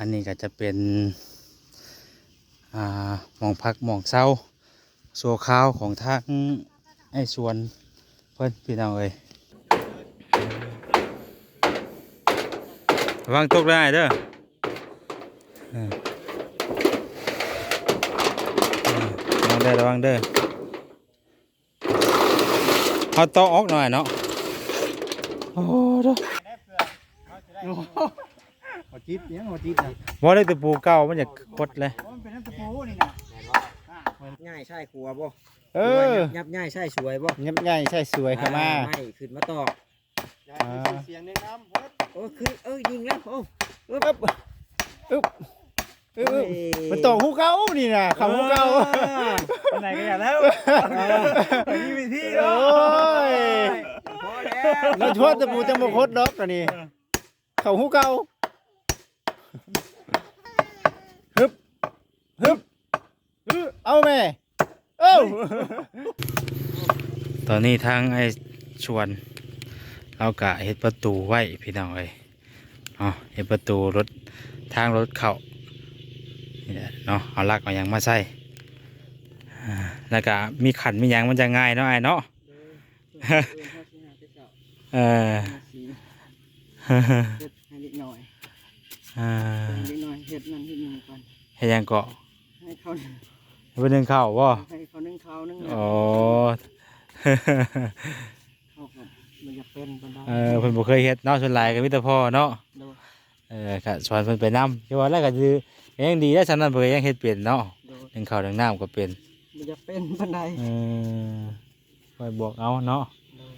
อันนี้ก็จะเป็นหมองพักหมองเศร้าโซข้าวของทางไอ้สวนเพื่อนพี่น้องเอ้ยวังตกได้เด้อระวังเด้อระวังเด้อเอาโต๊ะออกหน่อยเนาะโอ้เด้อหัว จิตยังหัวจิตนะว่าได้แต่ปูเก่ามันจะคดเลย มันเป็นน้ำตะปูนี่นะง่ายใช่ครัวบ่เออยับง่ายใช่สวยบ่เงียบง่ายใช่สวยครับมา ไม่ขึ้นมาตอกเสียงในน้ำโอ้ขึ้นเอ้ยยิงแล้วโอ้อึ๊บอึ๊บอึ๊บอึ๊บมันตกหูเก่านี่นะเขาหูเก่าไหนก็อยากแล้วมีวิธีโอ้ยพอแล้วเราชดตะปูจังบ่คดดอกอันนี้เขาหูเก่า ฮึบฮึบฮึบเอาแม่เอ้าตอนนี้ทางไอ้ชวนเรากะเฮ็ดประตูไว้พี่น้องเอ้ยเนาะเฮ็ดประตูรถทางรถเข้านี่แหละเนาะเอาลักเอาหยังมาใส่อ่าแล้วก็มีขันมีหยังมันจะง่ายเนาะไอ้เนาะเออ ให้เล็กหน่อย อ่าเล็กหน่อยเฮ็ดนั่นเฮ็ดนี่ก่อนเฮ็ดหยังเกาะให้เขาเพิ่นนึงเข้าบ่ให้เขานึ่งข้าวนึ่งอ๋อเขาก็มันจะเป็นปานใดเออเพิ่นบ่เคยเฮ็ดเนาะส่วนหลายก็มีแต่พ่อเนาะโดยเออก็สอนเพิ่นไปนำที่ว่าแล้วก็คือยังดีแล้วฉะนั้นเพิ่นก็ยังเฮ็ดเป็นเนาะโดยนึ่งข้าวนึ่งน้ำก็เป็นมันจะเป็นปานใดเออคอยบอกเอาเนาะ โดย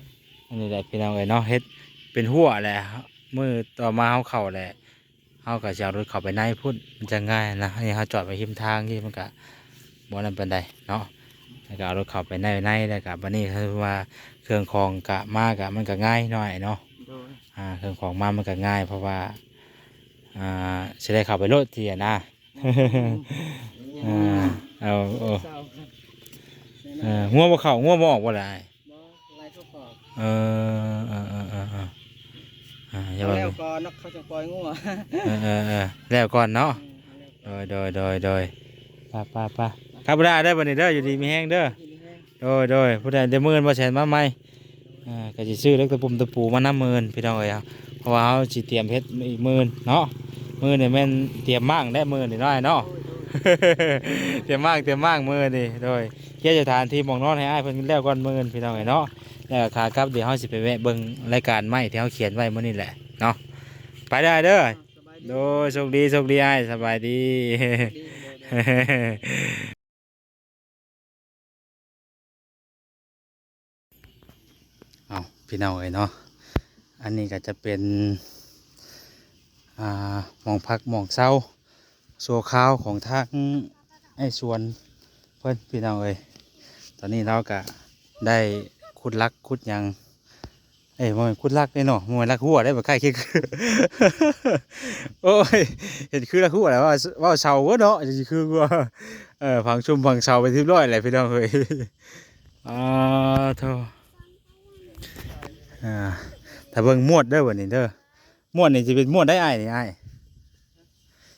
อันนี้แหละพี่น้องเอ้ยเนาะเฮ็ดเป็นหัวแหละมือต่อมาเฮาเข้าแหละ เฮาก็จะเอารถเข้าไปในพุ่นมันจะง่ายนะอันนี้เฮาจอดไว้ริมทางที่มันก็บ่นั่นปานใดเนาะแล้วก็เอารถเข้าไปในในแล้วก็บัดนี้คือว่าเครื่องของกะมากะมันก็ง่ายหน่อยเนาะโดยอ่าเครื่องของมามันก็ง่าย เพราะว่าอ่าสิได้เข้าไปโลดทีอะนะอ่าเอาเอาเศร้าครับเออง่วงบ่เข้าง่วงบ่ออกบ่ได้บ่ไล่เขาปอกเออเออเออเออเอออ่าอย่าว่าแล้วก็นักเขาจะปล่อยงัวเออเออเออแล้วก่อนเนาะโดยโดยโดยโดยไป้าป้าป้าครับบ่ได้ได้อบัดนี้เด้ออยู่ดีมีแห้งเด้อโดยโดยผู้ใดได้หมื่นบ่แสนมาใหม่อ่าก็สิซื้อเล็กตะปุ่มตะปูมานำหมื่นพี่น้องเอ้ยครับเพราะว่าเฮาสิเตรียมเฮ็ดอีกหมื่นเนาะหมื่นนี่แม่นเตรียมมั่งได้หมื่นนี่น้อยเนาะ เตรียมมั่งเตรียมมั่งมือนี่โดยเกี่ยวสถานที่หมองนอนให้อ้ายเพิ่นแล้วก่อนมื้อนี้พี่น้องเอ้ยเนาะ แล้วก็ขากลับเดี๋ยวเฮาสิไปแวะเบิ่งรายการใหม่ที่เฮาเขียนไว้มื้อนี้แหละเนาะไปได้เด้อโดยโชคดีโชคดีไอ้สบายดีเอาพี่น้องเอ้ยเนาะอันนี้ก็จะเป็นอ่ามองพักมองเศร้าโซข้าวของทางไอ้สวนเพื่อนพี่น้องเอ้ยตอนนี้เราก็ได้ ขุดลักขุดยังเอ้ยมันขุดลักได้เนาะมันลักหัวได้แบบใกล้คิดโอ้ยเห็นคือลักหัวแล้วว่าว่าเสาเวะเนาะจะคือว่าเออพังชุมพังเสาไปที่ร้อยแหละพี่น้องเอ้ยอ่าเท่าอ่าถ้าเบิ่งมวดเด้อวันนี้เด้อมวดนี่จะเป็นมวดได้ไอ้นี่ไอ้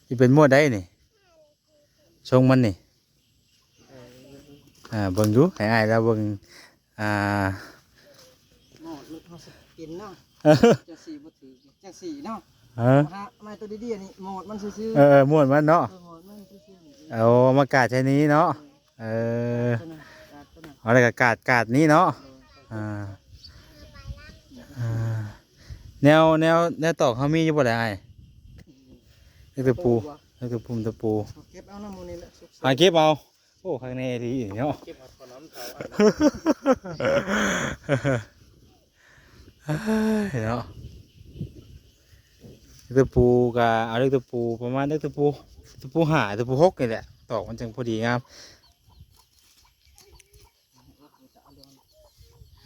จะเป็นมวดได้นี่ทรงมันนี่อ่าเบิ่งดูให้อ้แล้วเบิ่ง อ่าหมอดมันเขาสกินเนาะเออจังสี่บ่ถือจังสี่เนาะเออฮะมาตัวดีๆนี่หมอดมันซื่อเออมวดมันเนาะๆเออหมอดมันซื่อๆนี่เอามากาดใช้นี้เนาะเออตัวนั้นกาดตัวนั้นเอาอะไรกกาดกาดนี้เนาะเอออ่าอ่าแนวแนวแนวตอกเขามีอยู่บ่ได้อ้ายเล็กตะปูเล็กตะปูตะปูเอาเก็บเอาน้ำมันนี่แหละสุกหาเก็บเอา โอ้ข้างในดีเนาะเก็บเอาขนมเขาเฮ้ยเนาะเล็กตะปูกับเอาเล็กตะปูประมาณเล็กตะปูตะปูหาตะปูหกนี่แหละตอกมันจังพอดีงาม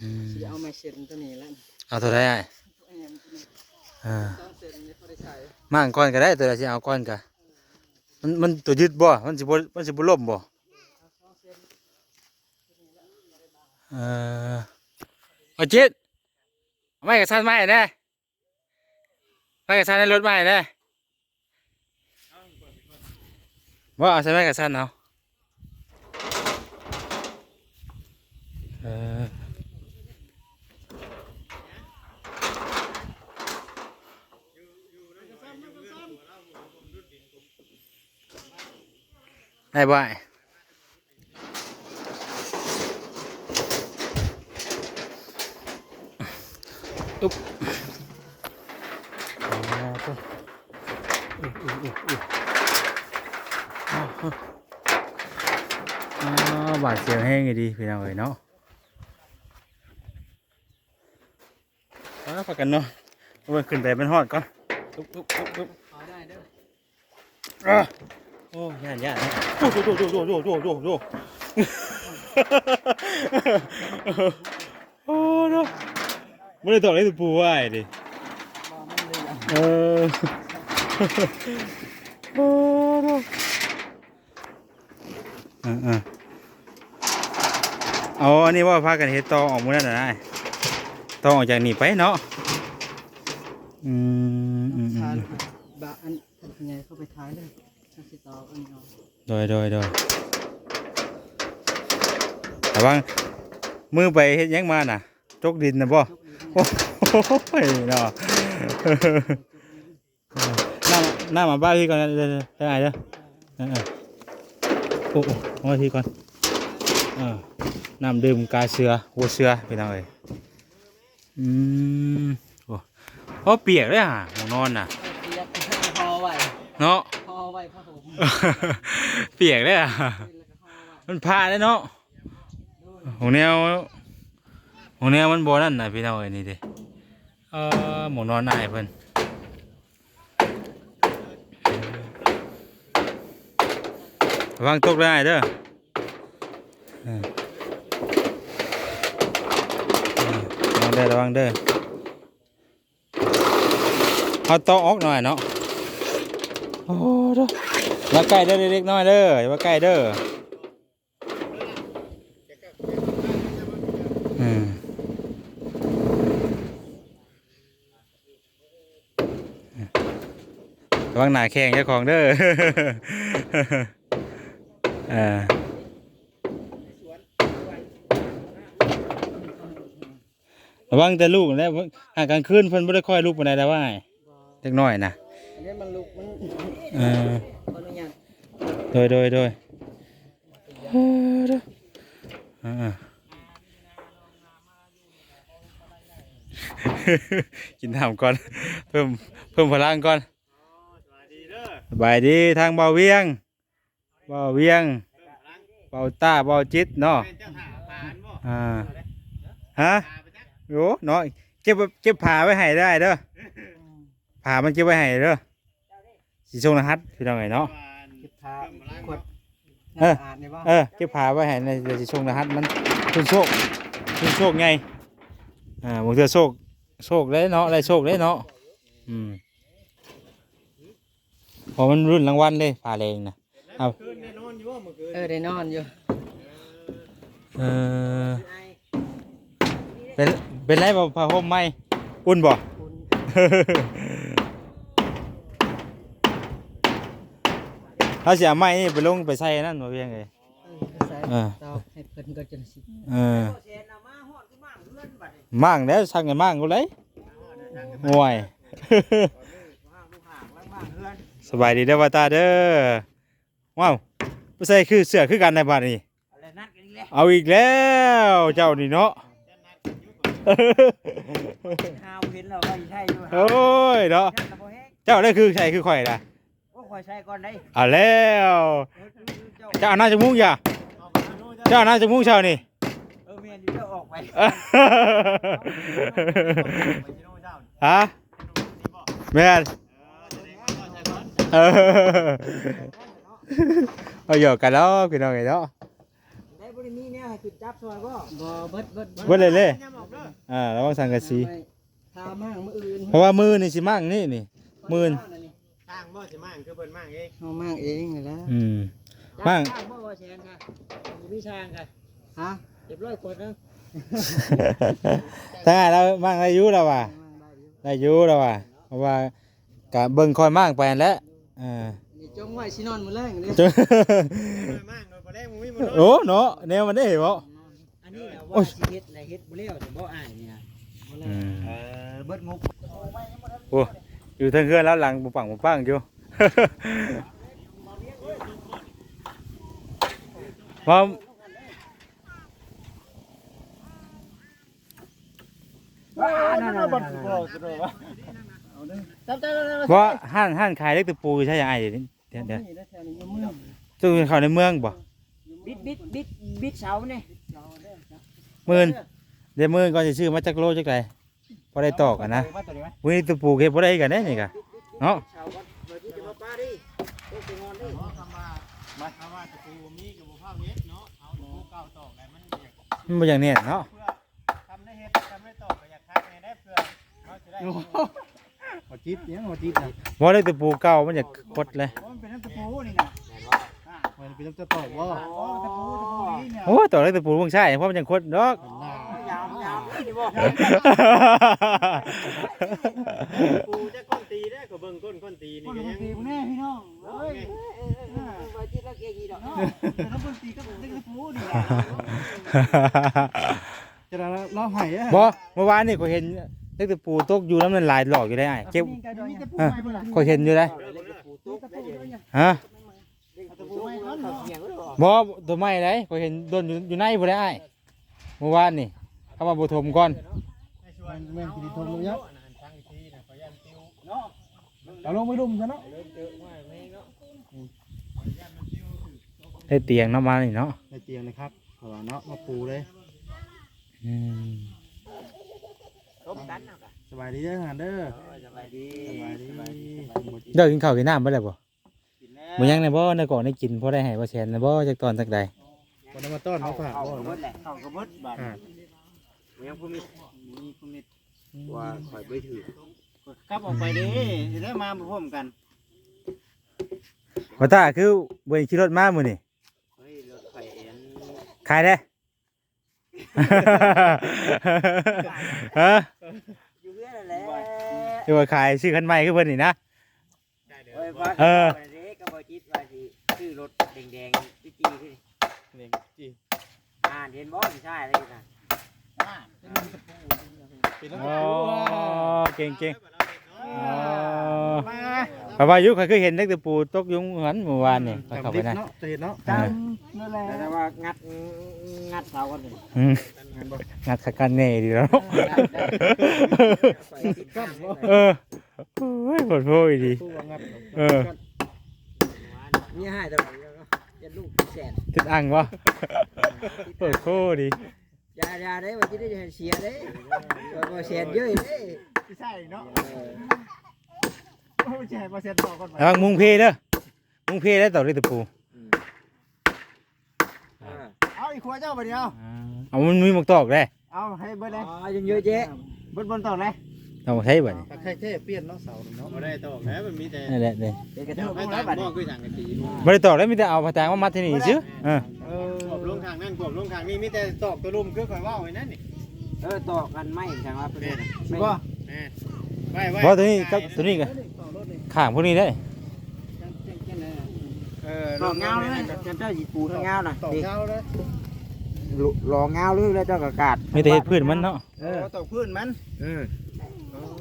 อืมสิเอาไม้เส้นตัวนี้แหล้วเอาตัวได้ไอ้อันนี้มันตัวนี้อ่าสองเส้นนี่พอได้ใส่มั่งก้อนก็ได้ตัวละสิเอาก้อนก็มันมันตัวยึดบ่ มันสิบ่มันสิบ่ล่มบ่ เออมาจิตไม่กับชันใหม่นะไม่กับชันในรถใหม่นะว่าเอาใช่ไหมกับชันเนาะไอ้บ่าย Úp. À, thôi. Ừ, ừ, ừ, ừ. À, bà chiều hen người đi, phải nào vậy nó. Đó, phải cần nó. Ôi, cần về bên hỏi con. Úp, úp, úp, úp. À. Ô, nhà nhà. Rồi rồi rồi rồi rồi rồi rồi. ไม่ได้ตอกเลยตัวปูไหวดิบ่มันเลยอะเออโอ้โหเออเออเอาอันนี้ว่าพากันเฮ็ดตอออกมือนั่นน่ะนะตอออกจากนี่ไปเนาะอืมอืมอืทานมบะอันทันไงเข้าไปท้ายเลยชักสิต่ออันนี้เอาโดยโดยโดยแต่ว่ามือไปเฮ็ดหยังมาน่ะจกดินนะบ่ยกอีก โอ้ยเนาะหน้ามาหน้ามาบ้านพี่ก่อนนะเดี๋ยวๆได้ไงเด้อโอ้โหมาที่ก่อนน้ำดื่มกาเสือหัวเสือพี่น้องเอ้ยอืมโอ้เพราะเปียกเลยอะหมูนอนน่ะเปียกพอไว้เนาะพอไว้ผ้าห่มเปียกเลยอะมันพาเลยเนาะของแนว ของแนวมันโบนั่นน่ะพี่น้องเอ้ยนี่เดิเออหมูนอนนายเพิ่นระวังตกได้เด้อเออระวังเด้อระวังเด้อเอาโต๊ะออกหน่อยเนาะโอ้เด้อมาใกล้เด้อเล็กๆน้อยเด้ออย่ามาใกล้เด้อ ระวังหนาแข้งเจ้าของเด้อเอ่าระวังแต่ลูกนะหากกลางคืนเพิ่นบ่ได้ค่อยลูกปานใดแล้วว่าเล็กน้อยนะอันนี้มันลุกมันเออขออนุญาตโดยโดยโดยเออเด้ออ่ากินน้ำก่อน เพิ่มเพิ่มพลังก่อน สบายดีทางเบาเวียงเบาเวียงเบาตาเบาจิตเนาะอ่าฮะโอ้เนาะเก็บเก็บผ้าไว้ให้ได้เด้อผ้ามันเก็บไว้ให้เด้อสีชงรหัสพี่น้องไงเนาะเก็บผ้าขวดเออน้ำสะอาดนี่บ่เออเก็บผ้าไว้ให้ในเดี๋ยวสิชงรหัสมันคุณโชคคุณโชคไงอ่าบางเทื่อโชคโชคเลยเนาะได้โชคเลยเนาะอืม พอมันรุ่นรางวัลเลยผ้าแรงนะเอาเออได้นอนอยู่เออเป็นเป็นไรบ่ผ้าห่มไหมอุ่นบ่คุณเขาสิเอาไม้นี่ไปลงไปใส่นั่นบ่เพียงเลยเออใส่เออเตาให้เพิ่นก็จังสิเออมั่งแล้วสั่งให้มั่งกูเลยห่วย สบายดีเด้อว่าตาเด้อว้าวบ่ใส่คือเสื้อคือกันในบัดนี้อะไรนัดกันอีกแล้วเอาอีกแล้วเจ้านี่เนาะหาวเห็นแล้วว่าสิใช่อยู่โอ้ยเนาะท่านละบ่แฮงเจ้าได้คือใส่คือข่อยล่ะโอ้ข่อยใช้ก่อนได้เอาแล้วเออเจ้าเจ้าเอาหน้าจมูกอย่าเจ้าเอาหน้าจมูกเช้านี่เออแม่นอยู่เจ้าออกไปฮะแม่น เออเอาหยอกกันแล้วพี่น้องไงเนาะได้บ่ได้มีแนวให้ขึ้นจับซอยบ่บ่เบิดเบิดเบิดเลยเลยอ่าระวังสังกะสีทามากมื้ออื่นเพราะว่ามือนี่สิมั่งนี่นี่มื่นสร้างบ่สิมั่งคือเพิ่นมั่งเองเฮามากเองนี่แหละอืมมั่งจ้างบ่บ่แสนค่ะอยู่พี่ช่างค่ะฮะเรียบร้อยกดเด้อถ้าไงเรามั่งได้อยุแล้วว่ะมั่งได้อยู่ได้อยุแล้วว่ะเพราะว่ากะเบิ่งคอยมั่งไปนั่นแหล้ว อ่านี่จงไว้สินอนมื้อแรงนี่เจอมากเลยบ่ได้มึงมีบ่โอ้เนาะแนวมันได้เหรออันนี้นะโอ้ว่ายสิเฮ็ดอะไรเฮ็ดบ่แล้วแต่บ่อ้ายนี่นะบ่แล้วอืมเออเบิดงบโอ้อยู่ทางเพื่อนแล้วหลังปุปังปุปังอยู่ว่านั่นๆๆบัดบ่จะได้ว่าเอาเด้อจับๆๆ ว่าห้านห้านขายเล็กตะปูใช่ยังไงเดี๋ยวนี้เดี๋ยวเดี๋ยวนี่ได้แถวนี้อยู่เมืองตู้เข้าในเมืองบ่บิดบิดบิดบิดเสานี่หมื่นเดี๋ยวหมื่นก่อนจะซื้อมาจากโลจักไรพอได้ตอกกันนะมาตัวนี้ไหมวันนี้ตะปูเก็บพอได้กันได้นี่กะเนาะเสาก็บ่ที่จะมาป้าดิโอ้สิงอนดิมาทำว่าตะปูมีกับบ่พาเฮ็ดเนาะเอาตะปูเก่าตอกได้มันอยากมันบ่อย่างเนี้เนาะเพื่อทำได้เฮ็ดทำได้ตอกก็อยากทักให้ได้เพื่อเขาจะได้ หัวจิตยังหัวจิตนะบ่ได้ตะปูเก่ามันจะคดเลยมันเป็นน้ำตะปูนี่นะมันเป็นน้ำตะตอกว่าอ๋อตะปูตะปูนี่เนี่ยโอ้ตอกเล็กตะปูเพิ่งใช่เพราะมันยังคดดอก ยาวยาวนี่บ่ปูจะก้นตีได้ก็เบิ่งก้นก้นตีนี่ก็ยังตีแน่พี่น้องเฮ้ยว่าที่รักเองอีดอกเนาะแต่น้ำก้นตีก็เป็นตะปูนี่จะเราเราหายอะบ่เมื่อวานนี่ก็เห็น เล็กตะปูตกอยู่แล้วมันหลายหลอกอยู่ได้ไอ้เก็บมีตะปูอะใหม่บ่ล่ะก็เห็นอยู่ได้ปูตุ๊กได้เดี๋ยวนี้ฮะตะปูไม่เขาเสียงก็บอกบ่ตัวไม้ได้ก็เห็นโดนอยู่อยู่ในบ่ได้ไอ้เมื่อวานนี่เข้ามาบ่ถมก่อนแม่งกินทมลงยับเอาลงไปดุมซะเนาะได้เตียงเนาะมานี่เนาะในเตียงนะครับขอเนาะมาปูเลยอืม ต้มกันนะกะสบายดีเด้อหานเด้อสบายดีสบายดี เด้อกินข้าวกินน้ำบ่ได้บ่บ่ยังในบ่ในก่อนได้กินพอได้ให้บ่แซนในบ่จักตอนจักใดวันนี้มาต้อนมาฝากเข้าบ่กระเบิเนาะดแหละเข้ากระเบิดบาดอ่ายังผู้มีมีผู้มีว่าข่อยไม่ถือกลับออกไปเด้จะได้มาพร้อมกันว่าตาคือบ่ได้ขี่รถมามื้อนี่เฮ้ยรถข่อยเอ็นขายได้ ฮะอยู่เรื่อยแหละคือว่าขายซื้อคันใหม่คือเพิ่นนี่นะเฮ้ยว่าเออ เด็กก็บ่จิตว่าสิซื้อรถแดงๆจี้ๆขึ้นนี่จีอ่าเห็นบ่สิใช่เลยนะ เป็นแล้วอ๋อเก่งเก่งอ๋อมาเพราะว่าอยู่เคยเคยเห็นเด็กตะปูตกยุงหันเมื่อวานนี่ไปเข้าไปนะเนาะเตะเนาะเออนั่นแหละแต่ว่างัดงัดเสากันเลยอืมงัดขัดกันแน่ดีแล้วเออโอ้ยปวดโพยดีตู้ว่างัดเออนี่ให้แต่ว่าจะลูกแสนติดอ่างวะปวดโพดี ยายาได้ว่าจะได้เสียได้ว่าแสนเยอะเด้ไม่ใช่เนาะโอ้ยใช่มาเซ็นต่อก่อนไประวังมุงเพเด้อมุงเพได้ต่อเลยตะปู เอาอีกขวดเจ้าไปเดียวเอามันมีหมวกตอกได้เอาให้เบิดเลยอ๋อยังเยอะแยะเบิดบนต่อเลย เอาใช้บ่นี่ตะไคร้แค่เปลี่ยนเนาะเสาเนาะบ่ได้ตอกแล้วมันมีแต่นั่นแหละนี่เด็กกระเทาะไม่ลงตาแล้มวบัดบ่นี้คือสังกะสีบ่ได้ตอกได้มีแต่เอาผาแตงมามัดที่นี่ซื่อเออเออกบลงทางนั่นกบลงทางนี้มีแต่ตอกตัวลุมคือข่อยว่าไว้นั่นนี่เออต่อกันไม่จังว่าเป็นสิบ่แม่ไว้ไว้เพราะตัวนี้กับตัวนี้ก็ข้างพวกนี้ได้เออหลอกเงาเลยจะเจ้าหยิบปูทั้งเงาน่ะต่อดิเงาเลยหลอกเงาเลยแล้วเจ้ากระกาดมีแต่เฮ็ดพื้นมันเนาะเออต่อพื้นมันอืม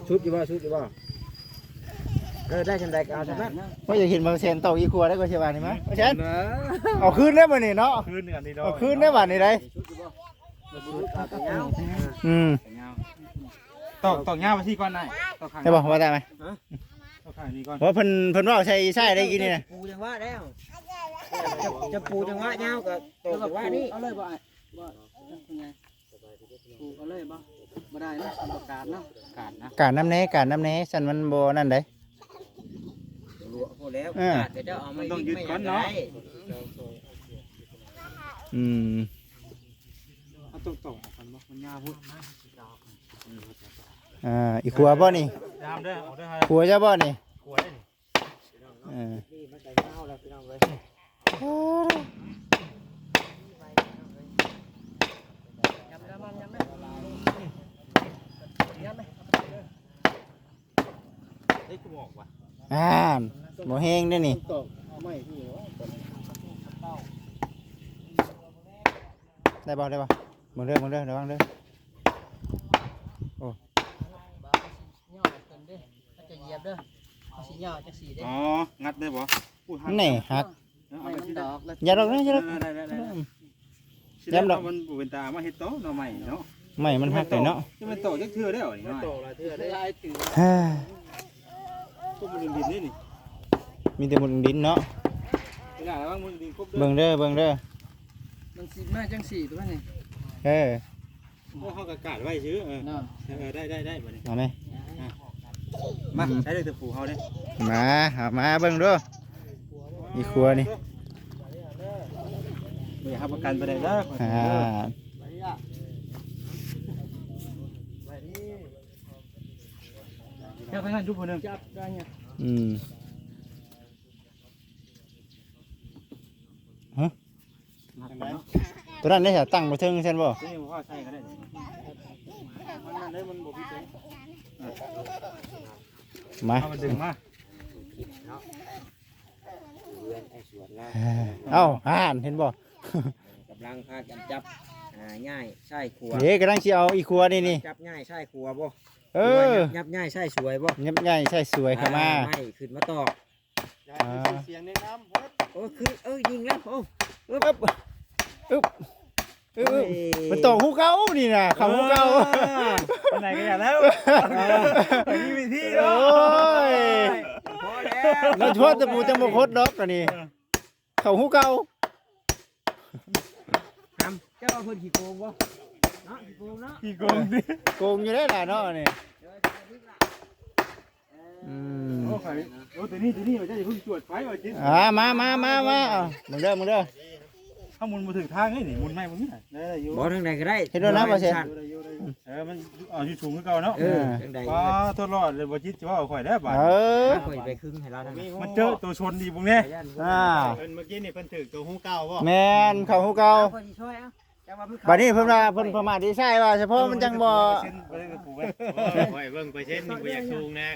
ชุดอยู่บ่ชุดอยู่บ่เออได้จังไดก็เอาจังนั้นเพราะอยากเห็นบางเซนต่ออีกขวดได้ก็ใช่ป่ะนี่มั้ยเชนเอาคืนได้บ่นี่เนาะพื้นกันนี่เอาคืนได้บ่นี่ได้ชุดอยู่บ่ชุดกับเงาอืมตอกตอกหญ้ามาที่ก่อนได้ตอกข้างได้บ่ว่าได้ไหมตอกข้างนี้ก่อนเพราะเพิ่นเพิ่นว่าใช้ใช้ได้กินนี่นะปูจังว่าแล้วจะจะปูจังว่าเงากับตัวจังว่านี่เอาเลยบ่ไอ้บ่ยังไงปลูกเอาเลยบ่ บ่ได้เนาะประกาศเนาะการนะการน้ำแน่การน้ำแน่สันมันบ่นั่นเด้รัวพอแล้วเออกาดเดี๋ยวเอาไม่ต้องยึดก่อนเนาะอืมเอาตอกตอกกันบ่มันยาวพุ่นอ่าอีกขวดบ่นี่ตามเด้อเอาเด้อขวดจะบ่นี่กลัวได้นี่เออนี่มันจะเงาแล้วพี่น้องเลย อกว่าอ่าบ่แห้งเด้อนี่ตอกไม่ที่เหรอได้บ่ได้บ่มึงเด้อมึงเด้อระวังเด้อย่อเกินเด้ถ้าจะเหยียบเด้อเอาสิย่อจักสีเด้อ๋องัดได้บ่อู้หักนี่หักไม่มันดอกแล้วอย่าดอกนะอย่าดอกได้ได้ได้แย้มดอกมันบ่เป็นตามาเฮ็ดโตเนาะใหม่เนาะ ไม่มันหักแต่เนาะจะมันโตจักเทื่อได้เหรอนี่มันน้อยโตละเทื่อได้ได้ลายถือเฮ้ยพวกมันดินๆนี่นี่มีแต่หมุนดินเนาะไม่ได้แล้วมันดินครบเด้อเบิ่งเด้อเบิ่งเด้อมันสิมาจังสีตัวนี้เออโอ้เฮาก็กาดไว้ซื้อเออเนาะเออได้ได้ได้บัดนี้เอาไหมมาใช้เลยตะปูเฮาเด้มาเอามาเบิ่งเด้ออีครัวนี่บ่อยากรับประกันไปได้เด้ออ่า แค่ไปนั่นจุ๊บผู้หนึงจับได้เนี่ยอืมหักไปเนาะตัวนั้นได้จะตั้งบ่ถึงเช่นบ่นี่บ่ว่าใช่ก็ได้มันนั่นได้มันบ่พิเศษมาเอามาดึงมาเอ้าอ่านเห็นบ่กำลังพากันจับอ่าง่ายใช่ครัวเด็กกำลังสิเอาอีครัวนี่นี่จับง่ายใช่ครัวบ่ เออยับง่ายใช่สวยบ่ยับใหญ่ใช่สวยเข้ามาอ่ไม่ขึ้นมาตอกอย่าให้เสียงในน้ำเพิ่นโอ้คือเอ้ยยิงแล้วโอ้อึ๊บอึ๊บอึ๊บอึ๊บมันตกหูเก่านี่น่ะเขาหูเก่าไปไหนกันอย่างแล้วไปนี่วิธีโอ้เนาะยพอแล้วเราโทษตะปูจังบ่คดดอกกันนี่เขาหูเก่าทำเจ้าว่าเพิ่นขี้โกงบ่ เนาะขี้โกงเนาะกี่โกงดิโกงอยู่ได้ล่ะเนาะนี่อืมโอ้ยโอ้ตัวนี้ตัวนี้มันจะเพิ่งตรวจไฟว่าจิอ่ามามามามาเอามึงเด้อมึงเด้อถ้ามุนมาถึงทางนี่นี่มุนไม่มุนนี่ได้ได้อยู่บ่ทางใดก็ได้เฮ็ดด้วยนะบ่เซ็นเออมันเอาอยู่สูงคือเก่าเนาะเออทางใดก็ว้าได้ทดลอดเลยบ่จิตจะว่าข่อยได้บ่เออค่อยไปครึ่งให้เราทางนั้นมันเจอตัวชนดีบุงเนี่ยอ่าเพิ่นเมื่อกี้นี่เพิ่นถือตัวหูเก่าบ่แม่นเขาหูเก่า ค่อยสิช่วยเอะจังว่ามันเข้าบัดนี้เพิ่นว่าเพิ่นประมาทดีใช่ว่าเฉพาะมันจังบ่เส้นไปเลยกับปูไปโอ้ยเบิ่งไปเช่นนี่บ่อยากชูงนะ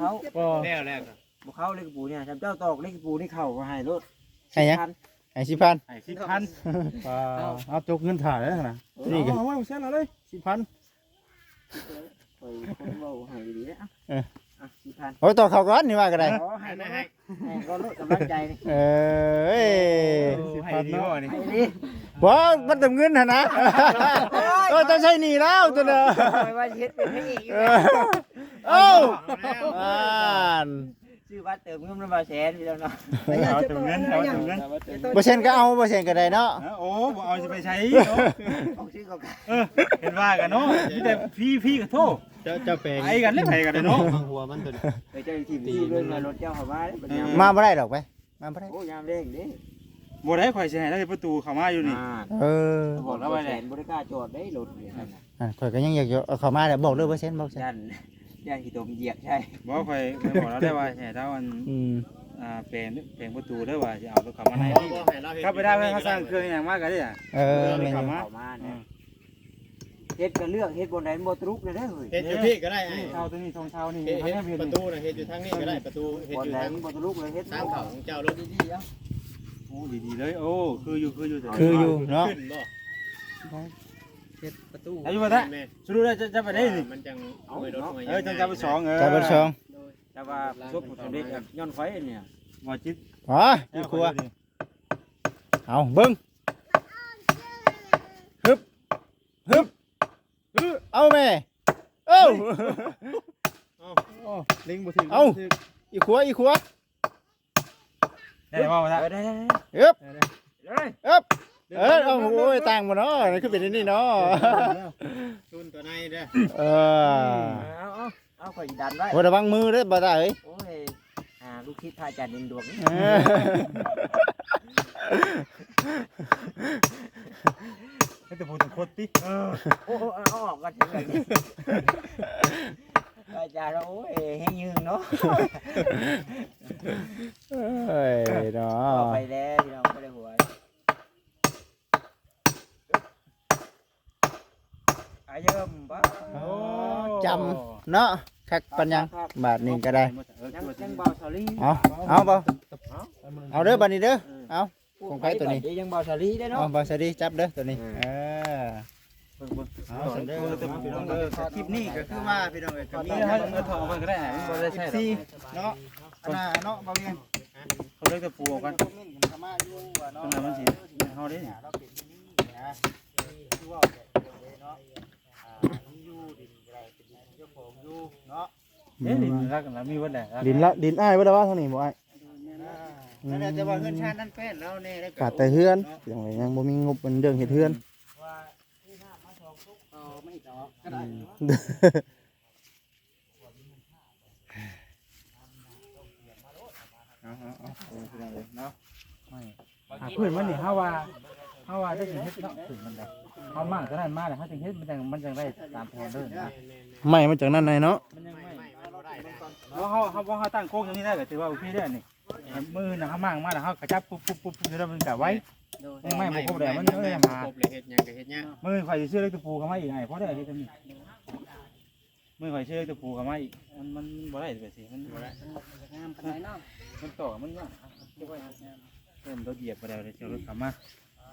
เขาก็แล้วแล้วก็บ่เข้าเลขปูเนี่ยจำเจ้าตอกเลขปูนี่เข้าก็ให้รถให้หยังให้สิพันไอ้สิบพันเอาจกเงินถ่ายแล้วนะนี่ก็เอาไว้เส้นเราเลยสิพันข่อยคนเว้าให้ดีนะเอออะสี่พันโอ้ยต่อเขาก่อนนี่ว่าก็ได้ขอให้ให้นะให้ให้ก็ลดกำลังใจนี่เอ้ยให้ดีบ่นี่ให้ดี บ่มันเต็มเงินหั่นนะเออต้องใช้หนี่แล้วตัวเด้อไม่ว่าเฮ็ดเป็นให้อีกเออเอ้าอ่านชื่อว่าเติมเงินมาแสนพี่แล้วเนาะเอาถึงเงินเอาถึงเงินบ่เช่นก็เอาบ่เช่นก็ได้เนาะโอ้บ่เอาจะไปใช้ออกชื่อก็เออเห็นว่ากันเนาะมีแต่พี่พี่กับโทษเจ้าเจ้าแปลงไอ้กันเล่นไผกันเนาะบางหัวมันตัวนี้ไปเจ้าทีมที่เรื่องรถเจ้าเข้ามาเด้มาบ่ได้ดอกไปมาบ่ได้โอ้ยามเร่งเด้ บ่ได้ข่อยสิให้ได้ประตูเข้ามาอยู่นี่อ่าเออบอกแล้วว่าแสนบ่ได้กล้าจอดได้รถนี่นั่นน่ะอะข่อยก็ยังอยากเอาเข้ามาแต่บอกเลยบ่เช่นบอกเช่นยันยันขี้ตมเหยียบใช่บ่ข่อยข่อยบอกแล้วได้ว่าให้เท่าอันอืมอ่าแปลงแปลงประตูเด้อว่าสิเอารถเข้ามาในนี่บ่ให้เราเฮ็ดครับไปได้ไหมเขาสร้างเครื่องอย่างมากกันดิอะเออแม่นอยู่ เข้ามาเนี่ยเฮ็ดก็เลือกเฮ็ดบนใดบ่ตรุกเลยเด้อเฮ้ยเฮ็ดอยู่พี่ก็ได้ไอ้เช่าตัวนี้ทรงเช่านี่เฮ็ดทางนี้เฮ็เพียดนประตูน่ะเฮ็ดอยู่ทางนี้ก็ได้ประตูเฮ็ดบอนยู่ใดทางบ่ตรุกเลยเฮ็ดทางเขาของเจ้ารถดีๆเอ้า โอ้ดีๆเลยโอ้คืออยู่คืออยู่แต่คืออยู่เนาะ ขึ้นบ่เฮ็ดประตูอายุบ่ทะแม่สรุปแล้วจะจะไปได้นี่มันจังเอาไว้รถเออจังจะไปสองเออแต่เบ่สองแต่ว่าซุปสำเร็จแบบย้อนไฟเนี่ยบ่จิตอ๋ออีครัว เอาเบิ่งฮึบฮึบฮึบเอาแม่ เอ้าลิงบ่ถึงเอ้าอีครัวอีครัว ได้บ่บ่ทะเออได้ได้เอ๊บเลยเอ๊บเออเอาโอ้ยต่างบ่เนาะนี่คือเป็นอันนี่เนาะชุนตัวในเด้อเออเอาเอาเอาข่อยดันไว้โอ้ระวังมือเด้อบ่ได้เอ้ยโอ้ยอ่าลูกคิดพาจันดินดวงนี่เออให้แต่พูดถึงโคตรติเออโอ้โหเอาออกกันถึงแบบนี้ อาจารย์โอ้ยให้ยืนเนาะเอ้ยเนาเอาะไปแล้วที่เราไม่ได้หัวอาเยิ่มบ้าโอ้จำเนาะคักปัญญังบาทนี้ก็ได้ ยังยังเบาสอรี่เอาเอาเปล่าเอาเด้อบัดนี้เด้อเอาของใครตัวนี้เดี๋ยยังบ่าวสาลีได้เอาเนาะบาสดีจับเด้อตัวนี้อืมเออ คลิปนี้ก็คือว่าพี่น้องเอ้ยก็มีนี่ให้เงินทองมันก็ได้มันบ่ได้ใช่ซีเนาะอันน่ะเนาะบ่เวียงเขาเลิกจะปูกันคอมเมนต์กันเข้ามาอยู่ว่าเนาะตรงนั้นมันสิเฮาได้เราเป็นที่นี่นะคือว่าแต่เดี๋ยวเนาะอ่าอยู่ดินก็ได้เป็นดินเจ้าของอยู่เนาะเอ๊ะดินรักกันแล้วมีวัดแหละดินละดินอ้ายบ่ได้ว่าเท่านี้บ่อ้ายนั่นแหละแต่ว่าเฮือนชาตินั่นเป็นแล้วแน่ได้ขาดแต่เฮือนอย่างไรยังบ่มีงบเป็นเรื่องเฮ็ดเฮือน ไม่ต่อก็ได้เอาเอาเอาเอาพี่น้องเอ้ยเนาะหาพื้นมันนี่เฮาว่าเฮาว่าได้สิเฮ็ดเนาะพื้นมันได้เฮามากเท่านั้นมาแล้วเฮาจึงเฮ็ดมันจังมันจังได้ตามแผนเด้อนะไม่มาจากนั้นเลยเนาะมันยังไม่ว่าเฮาเฮาว่าเฮาตั้งโค้งอย่างนี้ได้ก็ถือว่าโอเคเด้อนี่ มือน่ะเฮามากมาแล้วเฮากระจับปุ๊บปุ๊บปุ๊บแล้วมันก็ไว้ โดยยังไม่บ่ครบแล้วมันเอ้ยมาครบเลยเฮ็ดหยังก็เฮ็ดหยังมือข่อยสิซื้อเล็กตะปูเข้ามาอีกไงเพราะได้เฮ็ดจังนี้มือข่อยซื้อเล็กตะปูเข้ามาอีกมันมันบ่ได้แบบสิมันบ่ได้งามขนาดเนาะมันต่อมันว่าเก็บไว้เริ่มรถเหยียบไปแล้วเดี๋ยวจะรถขับมา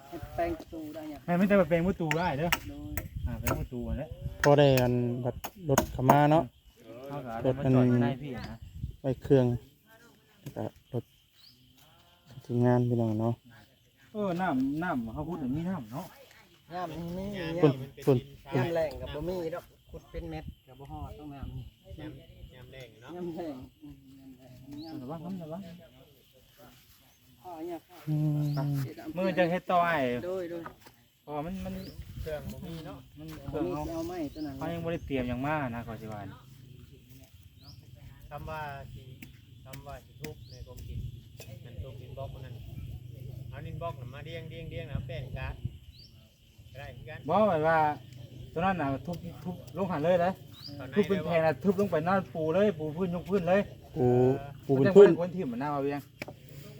ให้แปลงประตูได้เนี่ยแม่ไม่ได้มาเป็นประตูได้เด้อโดยอ่าเป็นประตูนั่นแหละพอได้อันบัดรถเข้ามาเนาะเฮาก็เอามาจอดอยู่ในพี่นะไว้เครื่องแล้วก็รถ ทีมงานพี่น้องเนาะเออน้ำน้ำเขาพูดถึงมีน้ำเนาะงามนี่มีฝุ่นฝุ่นงามแรงกับบ่มีดอกขุดเป็นเม็ดกับบ่ฮอดต้องงามยามยามแดงเนาะงามแรงอืมงามแรงงามระวังระวังพ่อเนี่ยพ่ออืมมือจะเฮ็ดต่อไอ้โดยโดยเพราะมันมันเครื่องบ่มีเนาะมันเคบ่รื่องมีเขาสิเอาไม้ตัวนั้นเขายังบ่ได้เตรียมอย่างมากนะขอสิว่าคำว่าสิคำว่าสิทุบในกรมกินมันทุ บดินบล็อกคนนั้นเอาดินบล็อกน่ะมาเรียงเรียงเรียงนะแป้งกาดก็ได้คือกันบอกไว้ว่าตัวนั้นน่ะทุบทุบลงหันเลยเลยข้างในทุบเป็นแผ่นน่ะทุบลงไปหน้าปูเลยปูพื้นยกพื้นเลยปูปูมัเป็นนพื้นคนที่เหมือนหน้าเอาเวียง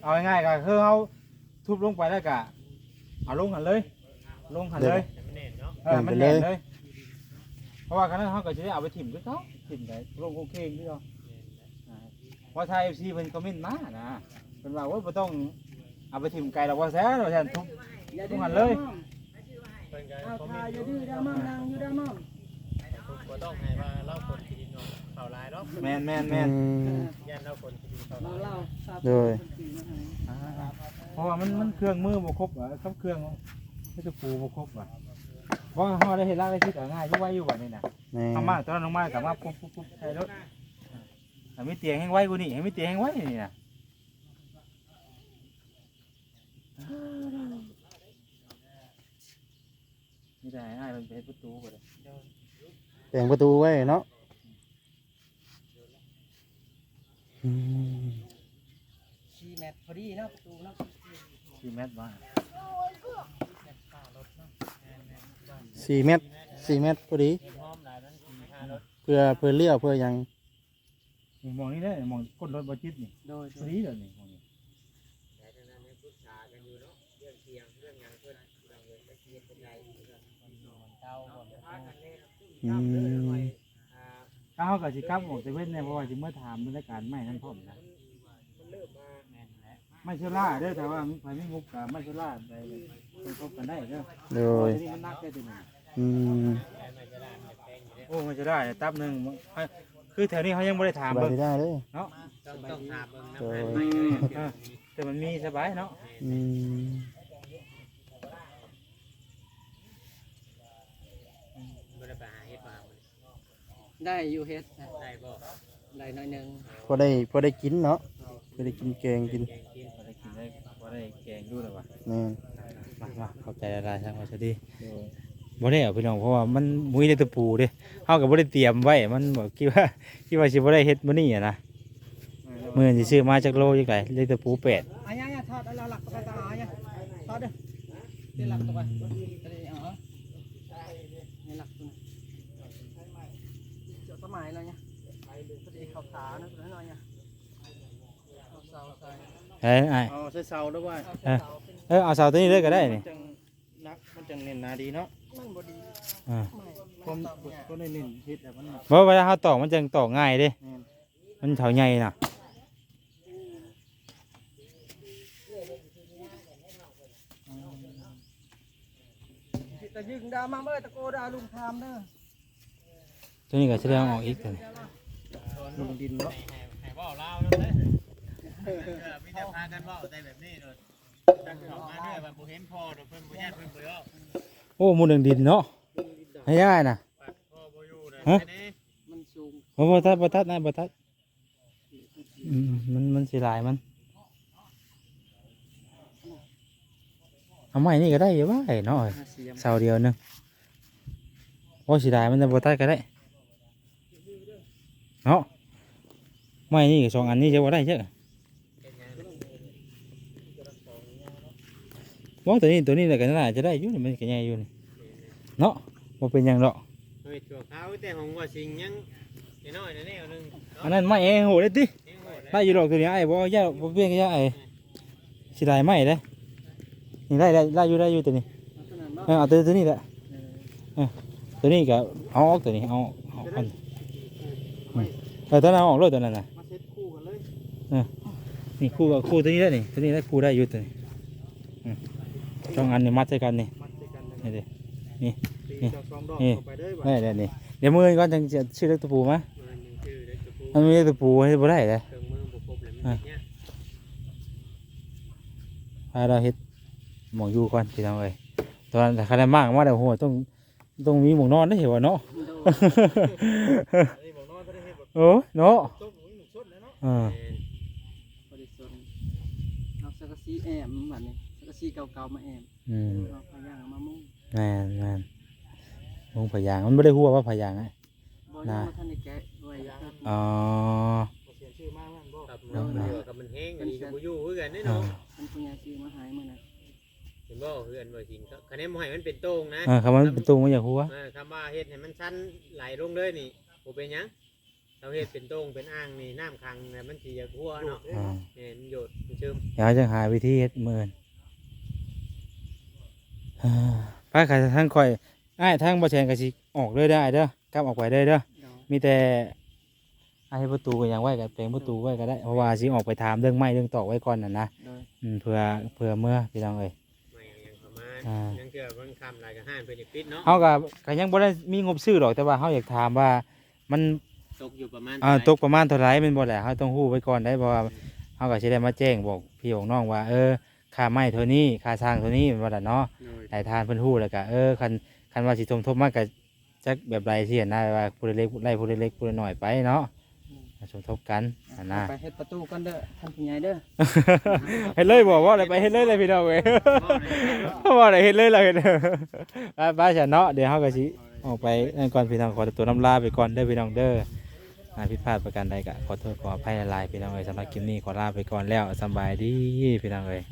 เอาง่ายๆก็คือเขาทุบลงไปแล้วก็เอาลงหันเลย ลงหันเลยแต่มันเน่นเนาะเออมันแน่นเลย เพราะว่าคณะเขาก็จะได้เอาไปถิ่มด้วยเขาถิ่มได้ลงโอเคด้วยเขาอ่าเพราะไทยเอฟซีเพิ่นคอมเมนต์มานะ เป็นว่าว่าบ่ต้องเอาไปถิ่มไกลหรอกว่าแซ่เราจะทุบอย่าทุดื้กอหันเลยเพิ่นก็เอาคอมเมทานต์ออยู่ย่าดื้อดามั่งนางอยู่ดามั่งทุบบ่ต้องให้ว่าเราคนขี้ดินเนาะเผาลายเนาะแมนแมนแมอืนมย่านเราคนขี้ดินเผาเราลายเล่าทราบโดย อ่าเพราะว่ามันมันเครื่องมือบ่ครบอะครับเครื่องมันจะปูบ่ครบอะเพราะว่าเขาได้เห็นร่างได้คิดง่ายอยู่ไว้อยู่วันนี้น่ะ แม่ทำมาตอนนั้นลงมากับมาปุ๊บปุ๊บปุ๊บใส่รถแต่ไม่เตียงแห้งไว้กูนี่ให้ไม่เตียงแห้งไว้นี่น่ะ นี่ได้ง่ายมันเป็นประตูก็ได้แต่งประตูไว้เนาะอืมชีแมทพอดีเนาะประตูเนาะสี่เมตรมาสี่เมตรสี่เมตรพอดีหอมหลายนั้นสี่ห้ารถเพื่อเพื่อเลี้ยวเพื่อหยังนี่มองนี่ได้มองก้นรถบจิตนี่โดยพอดีเลยนี่ม องนี่อืมถ้าเขากับสิกลับออกจะเว้นเนี่ยเพราะว่าจะเมื่อถามบรรยากาศไม่นั่นพร้อมนะไม่เชื่อล่าเด้อแต่ว่าไฟไม่มุกกับไม่เชื่อล่าได้เป็นคบกันได้เด้อโดโอ้ยยนี่มันนักได้ตัวนึงอืมโอ้มันจะได้ตับหนึ่งคือแถวนี้เขายังไม่ได้ถามสบายเบิ่งดีได้เลยเนาะต้องต้องถามเบิ่งนะโดยเออแต่มันมีสบายเนาะอืม บ่ได้ไปหาเฮ็ดมาบ่ ได้อยู่เฮ็ดนะได้บ่ได้หน่อยหนึงพอได้พอได้กินเนาะพอได้กินแกงกินแกงกินพอได้กินได้พอได้แกงดูแล้ววะแม่นมามาเข้าใจอะไรช่างว่าจะดีโดยบ่ได้เอาพี่น้องเพราะว่ามันมุ้ยได้ตะปูเด้เฮาก็บ่ได้เตรียมไว้มันบอกคิดว่าคิดว่าสิบ่ได้เฮ็ดมื้อนี้อะนะมื้อนี้ซื้อมาจากโลจักไดเลยตะปูแปดอะยังยังทอดเอาหลักไปตาอะยังทอดเด้อเดี๋ยวหลักตัวไป มหน่อยเนี่ยพอดีเขาขานะหน่อยเนี่ยเอาเสาใส่เอ้ยไอ้เอาใเสาด้วยเออเอาเสาตัวนี้เลยก็ได้นี่นักมันจังเน้นนาดีเนาะมันบดีอมผมบเก็ได้เน้นเฮ็ดแต่มันนเพราะเวลาเขาตอกมันจังตอกง่ายดิมันเฉาใหญ่น่ะแต่ยึงดามาเมื่อตะโกดาลุงทามเด้ะ ตัวนี้ก็แสดงออกอีกตัวนี้ลงดินเนาะให้ให้เว้าลาวนั่นแหละเออมีแต่พากันเว้าแต่แบบนี้โดดจักเข้ามาเด้อว่าบ่เห็นพ่อโดดเพิ่นบ่ญาติเพิ่นบ่ยอมโอ้หมูหนึ่งดินเนาะให้ได้นะปัดพ่อบ่อยู่เลยฮะแน่มันสูงบ่บ่ตัดบ่ตัดนะบ่ตัดอืมมันมันสิหลายมันเอาไม้นี่ก็ได้อยู่ว่าไอ้เนาะห้าเสียมเสาเดียวหนึงโอ้สิหลายมันจะบ่ตัดก็ได้ เนาะไม้นี่ก็สองอันนี้จะบ่ได้เจ้ะเฮ็ดหยังว่าตัวนี้ตัวนี้แหละก็น่าจะได้อยู่นี่มันก็ใหญ่อยู่นี่เนาะบ่เป็นหยังดอกเฮ้ยตัวขาวแต่ของว่าสิงยังน้อยๆแน่ๆนึงอันนั้นไม้เองโหเลยติเองโหดได้อยู่ดอกตัวนี้ไอ้บ่เอาย่าบ่เปลี่ยนก็ย่าไอ้สิได้ไม้เด้นี่ได้ได้ได้อยู่ได้อยู่ตัวนี้ขนาดเนาะเออเอาตัวตัวนี้แหละเออตัวนี้ก็เอาออกตัวนี้เอาเอาอัน เออตัวนั้นเอาออกเลยตัวนั้นน่ะมาเซ็ตคู่กันเลยนี่คู่กับคู่ตัวนี้ได้นี่ตัวนี้ได้คู่ได้อยู่ตัวนี้อืมสองอันนี่มัดใส่กันนี่มัดด้วยกันเลยนี่ดิ ตีนี่เจ้าสองดอกนี่เข้าไปเด้อบัดได้ได้นี่เดี๋ยวมือก่อนจังจะชื่อเล็กตะปูมามันยังชื่อได้ตะปูมันมีเล็กตะปูให้บ่ได้เลยเครื่องมือบ่ครบเลยมันเนี่ยพาเราเฮ็ดหมองอยู่ก่อนพี่น้องเอ้ยตอนถ้าใครได้มากมาเดี๋ยวโหต้องต้องมีหมองนอนได้เหรอเนาะไอ้บอกน้อยก็ได้ เฮ็ดแบบโอ้เนาะต้มหมูหนุ่มสดแล้วเนาะอ่าบริสุทธิ์เอาสักกะสีแอมบัดนี้สักกะสีเก่าๆมาแอมอืมเอาพยางเอามามุ่งแม่นแม่นมุงพะยางมันไม่ได้หัวว่าพะยางไงบ่ยังมาทันได้แกะไว้ครับอ๋อบ่เสียชื่อมากนั่นบ่ครับมันเดือกับมันแห้งอันนี้ก็บ่อยู่คือกันแน่อ่าเนาะมันผู้ใหญ่ซื้อมาใหายมื้อนั้นเห็นบ่เฮือนบ่จริงคะแนนบ่ให้มันเป็นโต่งนะอ่าคำว่าประตูมันอยากหัวเออคำว่าเฮ็ดให้มันชั้นไหลลงเลยนี่บ่เป็นหยัง เราเฮ็ดเป็นโต่งเป็นอ่างนี่น้ำขังเนี่ยมันสิอยากหัวเนาะอ่าแม่นมันโยดมันซึมเดี๋ยวจะหาวิธีเฮ็ดเมินอ่าไปขายทางคอยไอ้ายทางบ่แชนก็สิออกเลยได้เด้อกลับออกไปเลยเด้อเดี๋ยวมีแต่ไอ้ประตูก็ยังไว้กับแปลงประตูไว้ก็ได้เพราะว่าสิออกไปถามเรื่องไม้เรื่องตอกไว้ก่อนน่ะนะโดยอืมเพื่อเพื่อเมื่อพี่น้องเอ้ย ไม่เอาหยังเข้ามาอ่า ยังเกือมันคำหลายกับห้านเพิ่นอยากปิดเนาะเฮาก็ก็ยังบ่ได้มีงบซื้อหรอกแต่ว่าเฮาอยากถามว่า มัน ตกอยู่ประมาณอ่าเท่าไหร่ตกประมาณเท่าไหร่แม่นบ่แหละเฮาต้องฮู้ไว้ก่อนได้เพราะว่าเฮาก็สิได้มาแจ้งบอกพี่ของน้องว่า เออค่าไม้เท่านี้ค่าสร้างเท่านี้แม่นบ่ล่ะเนาะโดยหลายทานเพิ่นฮู้แล้วก็เออคันคันว่าสิทมทบมากก็จักแบบใดสิเห็นได้ว่าผู้เล็กไล่ผู้เล็กผู้น้อยไปเนาะสมทบกันอันนะไปเฮ็ดประตูกันเด้อท่านผู้ใหญ่เด้อเฮ็ดเลยบอกว่าอะไรไปเฮ็ดเลยเลยพี่น้องเว้ยว่าอะไรเฮ็ดเลยเลยเฮ็ดไปไปฉันเนาะเดี๋ยวเฮาก็สิออกไปนั่นก่อนพี่น้องขอตัวน้ำลาไปก่อนเด้อพี่น้องเด้อ อ่าผิดพลาดประการใดก็ขอโทษขออภัยหลายๆพี่น้องเอ้ยสำหรับคลิปนี้ขอลาไปก่อนแล้วสบายดีพี่น้องเอ้ย